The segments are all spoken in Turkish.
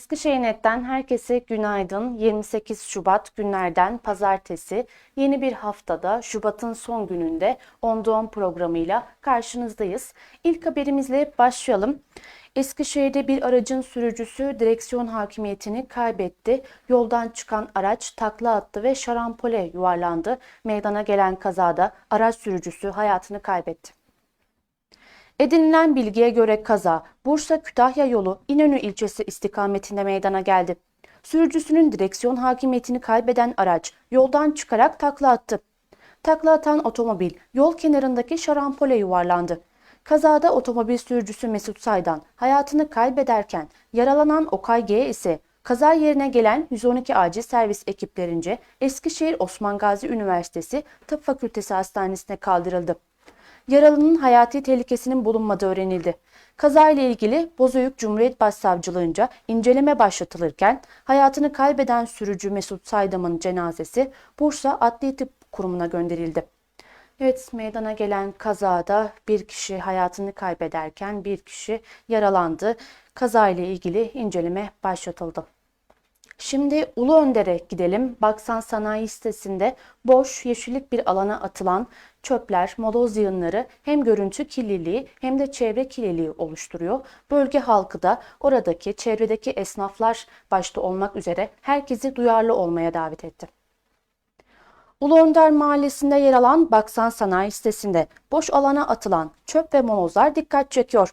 Eskişehir Net'ten herkese günaydın. 28 Şubat günlerden pazartesi yeni bir haftada Şubat'ın son gününde On Doğum programıyla karşınızdayız. İlk haberimizle başlayalım. Eskişehir'de bir aracın sürücüsü direksiyon hakimiyetini kaybetti. Yoldan çıkan araç takla attı ve şarampole yuvarlandı. Meydana gelen kazada araç sürücüsü hayatını kaybetti. Edinilen bilgiye göre kaza Bursa-Kütahya yolu İnönü ilçesi istikametinde meydana geldi. Sürücüsünün direksiyon hakimiyetini kaybeden araç yoldan çıkarak takla attı. Takla atan otomobil yol kenarındaki şarampole yuvarlandı. Kazada otomobil sürücüsü Mesut Saydan hayatını kaybederken yaralanan Okay G ise kaza yerine gelen 112 acil servis ekiplerince Eskişehir Osman Gazi Üniversitesi Tıp Fakültesi Hastanesi'ne kaldırıldı. Yaralının hayati tehlikesinin bulunmadığı öğrenildi. Kaza ile ilgili Bozüyük Cumhuriyet Başsavcılığınca inceleme başlatılırken hayatını kaybeden sürücü Mesut Saydam'ın cenazesi Bursa Adli Tıp Kurumu'na gönderildi. Evet meydana gelen kazada bir kişi hayatını kaybederken bir kişi yaralandı. Kaza ile ilgili inceleme başlatıldı. Şimdi Ulu Önder'e gidelim. Baksan Sanayi sitesinde boş yeşillik bir alana atılan çöpler, moloz yığınları hem görüntü kirliliği hem de çevre kirliliği oluşturuyor. Bölge halkı da oradaki çevredeki esnaflar başta olmak üzere herkesi duyarlı olmaya davet etti. Ulu Önder Mahallesi'nde yer alan Baksan Sanayi sitesinde boş alana atılan çöp ve molozlar dikkat çekiyor.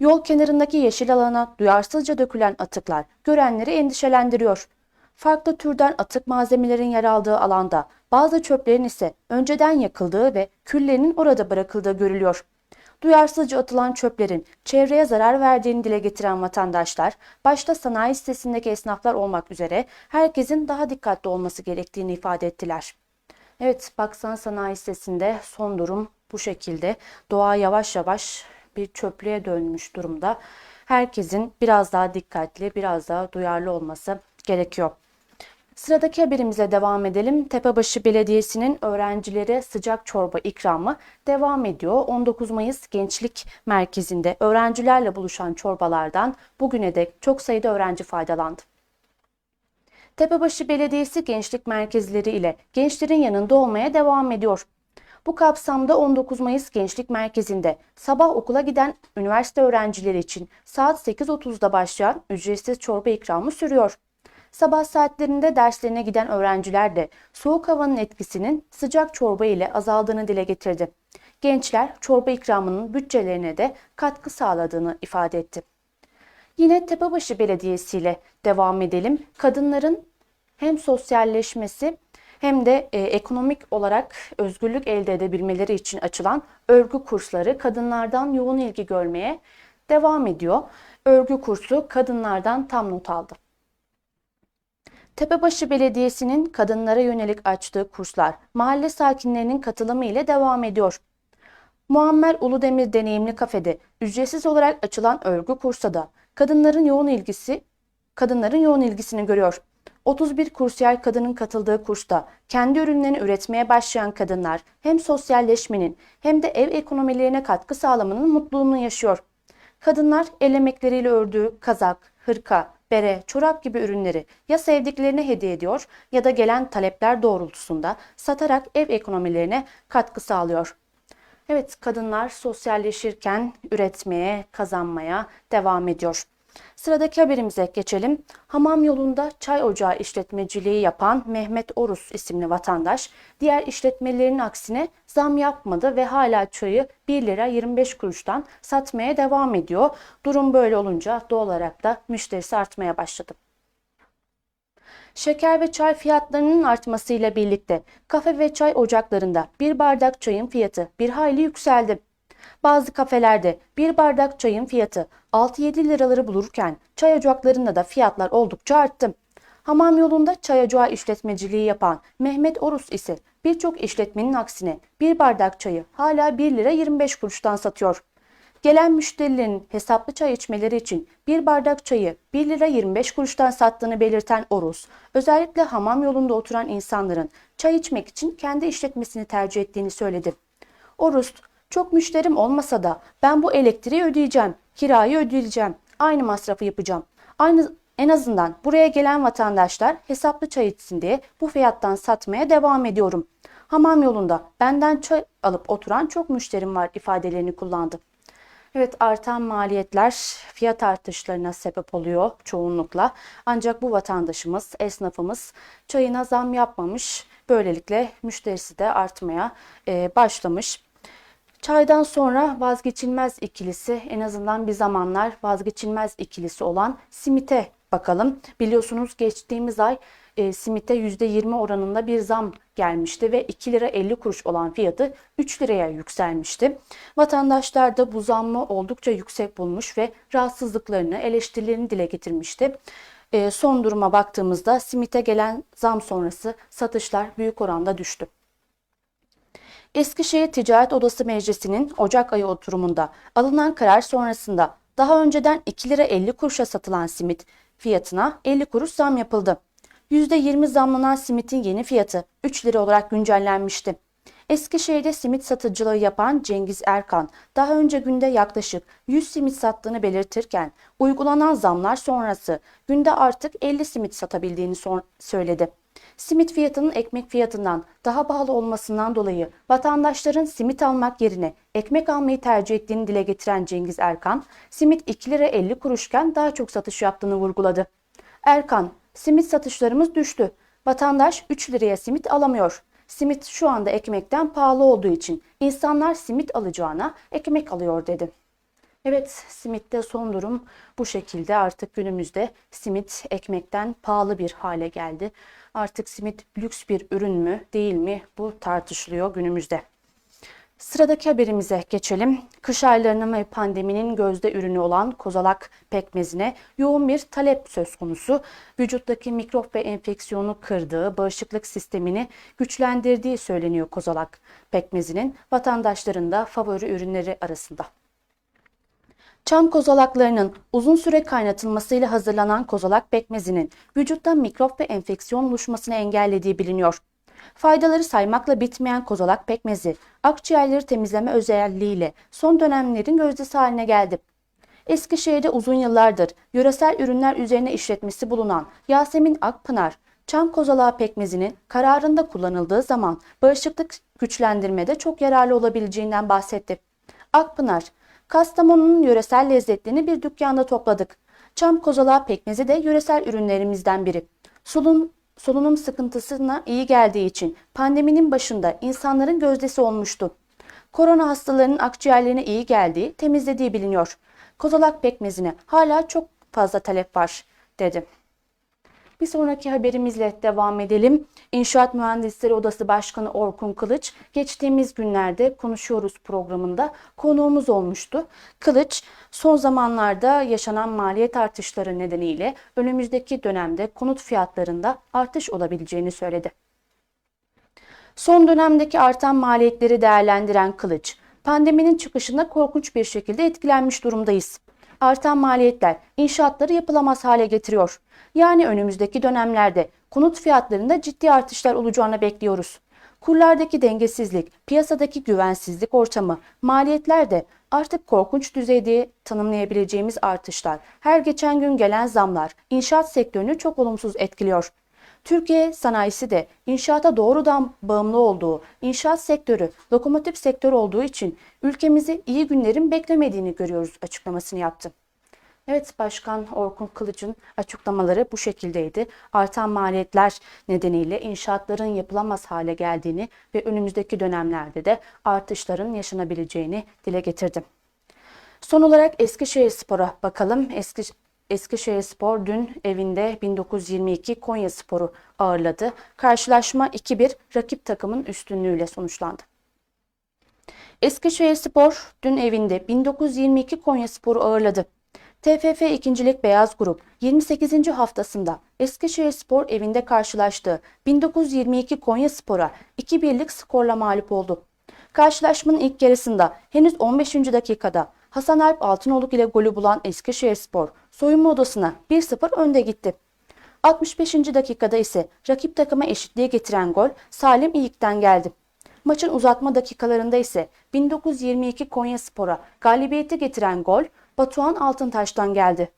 Yol kenarındaki yeşil alana duyarsızca dökülen atıklar görenleri endişelendiriyor. Farklı türden atık malzemelerin yer aldığı alanda bazı çöplerin ise önceden yakıldığı ve küllerinin orada bırakıldığı görülüyor. Duyarsızca atılan çöplerin çevreye zarar verdiğini dile getiren vatandaşlar, başta sanayi sitesindeki esnaflar olmak üzere herkesin daha dikkatli olması gerektiğini ifade ettiler. Evet, Baksan Sanayi sitesinde son durum bu şekilde. Doğa yavaş yavaş bir çöplüğe dönmüş durumda. Herkesin biraz daha dikkatli, biraz daha duyarlı olması gerekiyor. Sıradaki haberimize devam edelim. Tepebaşı Belediyesi'nin öğrencilere sıcak çorba ikramı devam ediyor. 19 Mayıs Gençlik Merkezi'nde öğrencilerle buluşan çorbalardan bugüne dek çok sayıda öğrenci faydalandı. Tepebaşı Belediyesi gençlik merkezleri ile gençlerin yanında olmaya devam ediyor. Bu kapsamda 19 Mayıs Gençlik Merkezi'nde sabah okula giden üniversite öğrencileri için saat 8.30'da başlayan ücretsiz çorba ikramı sürüyor. Sabah saatlerinde derslerine giden öğrenciler de soğuk havanın etkisinin sıcak çorba ile azaldığını dile getirdi. Gençler çorba ikramının bütçelerine de katkı sağladığını ifade etti. Yine Tepebaşı Belediyesi ile devam edelim. Kadınların hem sosyalleşmesi hem de e, ekonomik olarak özgürlük elde edebilmeleri için açılan örgü kursları kadınlardan yoğun ilgi görmeye devam ediyor. Örgü kursu kadınlardan tam not aldı. Tepebaşı Belediyesi'nin kadınlara yönelik açtığı kurslar mahalle sakinlerinin katılımı ile devam ediyor. Muammer Uludemir Deneyimli Kafede ücretsiz olarak açılan örgü kursa da kadınların yoğun ilgisi kadınların yoğun ilgisini görüyor. 31 kursiyer kadının katıldığı kursta kendi ürünlerini üretmeye başlayan kadınlar hem sosyalleşmenin hem de ev ekonomilerine katkı sağlamanın mutluluğunu yaşıyor. Kadınlar el emekleriyle ördüğü kazak, hırka, bere, çorap gibi ürünleri ya sevdiklerine hediye ediyor ya da gelen talepler doğrultusunda satarak ev ekonomilerine katkı sağlıyor. Evet, kadınlar sosyalleşirken üretmeye, kazanmaya devam ediyor. Sıradaki haberimize geçelim. Hamam yolunda çay ocağı işletmeciliği yapan Mehmet Orus isimli vatandaş diğer işletmelerin aksine zam yapmadı ve hala çayı 1 lira 25 kuruştan satmaya devam ediyor. Durum böyle olunca doğal olarak da müşterisi artmaya başladı. Şeker ve çay fiyatlarının artmasıyla birlikte kafe ve çay ocaklarında bir bardak çayın fiyatı bir hayli yükseldi. Bazı kafelerde bir bardak çayın fiyatı 6-7 liraları bulurken çay ocaklarında da fiyatlar oldukça arttı. Hamam yolunda çay ocağı işletmeciliği yapan Mehmet Orus ise birçok işletmenin aksine bir bardak çayı hala 1 lira 25 kuruştan satıyor. Gelen müşterilerin hesaplı çay içmeleri için bir bardak çayı 1 lira 25 kuruştan sattığını belirten Orus, özellikle hamam yolunda oturan insanların çay içmek için kendi işletmesini tercih ettiğini söyledi. Orus, çok müşterim olmasa da ben bu elektriği ödeyeceğim, kirayı ödeyeceğim, aynı masrafı yapacağım. Aynı En azından buraya gelen vatandaşlar hesaplı çay içsin diye bu fiyattan satmaya devam ediyorum. Hamam yolunda benden çay alıp oturan çok müşterim var ifadelerini kullandı. Evet artan maliyetler fiyat artışlarına sebep oluyor çoğunlukla. Ancak bu vatandaşımız, esnafımız çayına zam yapmamış. Böylelikle müşterisi de artmaya başlamış. Çaydan sonra vazgeçilmez ikilisi en azından bir zamanlar vazgeçilmez ikilisi olan simite bakalım. Biliyorsunuz geçtiğimiz ay e, simite %20 oranında bir zam gelmişti ve 2 lira 50 kuruş olan fiyatı 3 liraya yükselmişti. Vatandaşlar da bu zammı oldukça yüksek bulmuş ve rahatsızlıklarını, eleştirilerini dile getirmişti. E, son duruma baktığımızda simite gelen zam sonrası satışlar büyük oranda düştü. Eskişehir Ticaret Odası Meclisi'nin Ocak ayı oturumunda alınan karar sonrasında daha önceden 2 lira 50 kuruşa satılan simit fiyatına 50 kuruş zam yapıldı. %20 zamlanan simitin yeni fiyatı 3 lira olarak güncellenmişti. Eskişehir'de simit satıcılığı yapan Cengiz Erkan daha önce günde yaklaşık 100 simit sattığını belirtirken uygulanan zamlar sonrası günde artık 50 simit satabildiğini söyledi. Simit fiyatının ekmek fiyatından daha pahalı olmasından dolayı vatandaşların simit almak yerine ekmek almayı tercih ettiğini dile getiren Cengiz Erkan, simit 2 lira 50 kuruşken daha çok satış yaptığını vurguladı. Erkan, simit satışlarımız düştü. Vatandaş 3 liraya simit alamıyor. Simit şu anda ekmekten pahalı olduğu için insanlar simit alacağına ekmek alıyor dedi. Evet, simitte son durum bu şekilde. Artık günümüzde simit ekmekten pahalı bir hale geldi. Artık simit lüks bir ürün mü değil mi bu tartışılıyor günümüzde. Sıradaki haberimize geçelim. Kış aylarının ve pandeminin gözde ürünü olan kozalak pekmezine yoğun bir talep söz konusu. Vücuttaki mikrop ve enfeksiyonu kırdığı, bağışıklık sistemini güçlendirdiği söyleniyor kozalak pekmezinin vatandaşların da favori ürünleri arasında. Çam kozalaklarının uzun süre kaynatılmasıyla hazırlanan kozalak pekmezinin vücutta mikrop ve enfeksiyon oluşmasını engellediği biliniyor. Faydaları saymakla bitmeyen kozalak pekmezi, akciğerleri temizleme özelliğiyle son dönemlerin gözdesi haline geldi. Eskişehir'de uzun yıllardır yöresel ürünler üzerine işletmesi bulunan Yasemin Akpınar, çam kozalağı pekmezinin kararında kullanıldığı zaman bağışıklık güçlendirmede çok yararlı olabileceğinden bahsetti. Akpınar, Kastamonu'nun yöresel lezzetlerini bir dükkanda topladık. Çam kozalağı pekmezi de yöresel ürünlerimizden biri. Solun, solunum sıkıntısına iyi geldiği için pandeminin başında insanların gözdesi olmuştu. Korona hastalarının akciğerlerine iyi geldiği, temizlediği biliniyor. Kozalak pekmezine hala çok fazla talep var, dedi. Bir sonraki haberimizle devam edelim. İnşaat Mühendisleri Odası Başkanı Orkun Kılıç geçtiğimiz günlerde konuşuyoruz programında konuğumuz olmuştu. Kılıç son zamanlarda yaşanan maliyet artışları nedeniyle önümüzdeki dönemde konut fiyatlarında artış olabileceğini söyledi. Son dönemdeki artan maliyetleri değerlendiren Kılıç, pandeminin çıkışında korkunç bir şekilde etkilenmiş durumdayız artan maliyetler inşaatları yapılamaz hale getiriyor. Yani önümüzdeki dönemlerde konut fiyatlarında ciddi artışlar olacağını bekliyoruz. Kurlardaki dengesizlik, piyasadaki güvensizlik ortamı, maliyetler de artık korkunç düzeyde tanımlayabileceğimiz artışlar, her geçen gün gelen zamlar inşaat sektörünü çok olumsuz etkiliyor. Türkiye sanayisi de inşaata doğrudan bağımlı olduğu, inşaat sektörü lokomotif sektör olduğu için ülkemizi iyi günlerin beklemediğini görüyoruz açıklamasını yaptı. Evet Başkan Orkun Kılıç'ın açıklamaları bu şekildeydi. Artan maliyetler nedeniyle inşaatların yapılamaz hale geldiğini ve önümüzdeki dönemlerde de artışların yaşanabileceğini dile getirdi. Son olarak Eskişehir Spor'a bakalım. Eski, Eskişehir Spor dün evinde 1922 Konya Spor'u ağırladı. Karşılaşma 2-1 rakip takımın üstünlüğüyle sonuçlandı. Eskişehir Spor dün evinde 1922 Konya Spor'u ağırladı. TFF 2. Lig Beyaz Grup 28. haftasında Eskişehir Spor evinde karşılaştığı 1922 Konya Spor'a 2-1'lik skorla mağlup oldu. Karşılaşmanın ilk yarısında henüz 15. dakikada Hasan Alp Altınoluk ile golü bulan Eskişehir Spor soyunma odasına 1-0 önde gitti. 65. dakikada ise rakip takıma eşitliğe getiren gol Salim İyik'ten geldi. Maçın uzatma dakikalarında ise 1922 Konya Spor'a galibiyeti getiren gol Batuhan Altıntaş'tan geldi.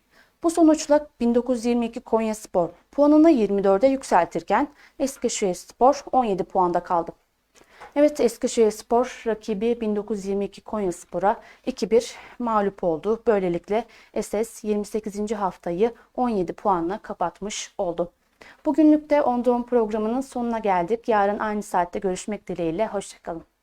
Bu sonuçla 1922 Konyaspor puanını 24'e yükseltirken Eskişehirspor 17 puanda kaldı. Evet Eskişehirspor rakibi 1922 Konyaspor'a 2-1 mağlup oldu. Böylelikle SS 28. haftayı 17 puanla kapatmış oldu. Bugünlük de On Doğum programının sonuna geldik. Yarın aynı saatte görüşmek dileğiyle. Hoşçakalın.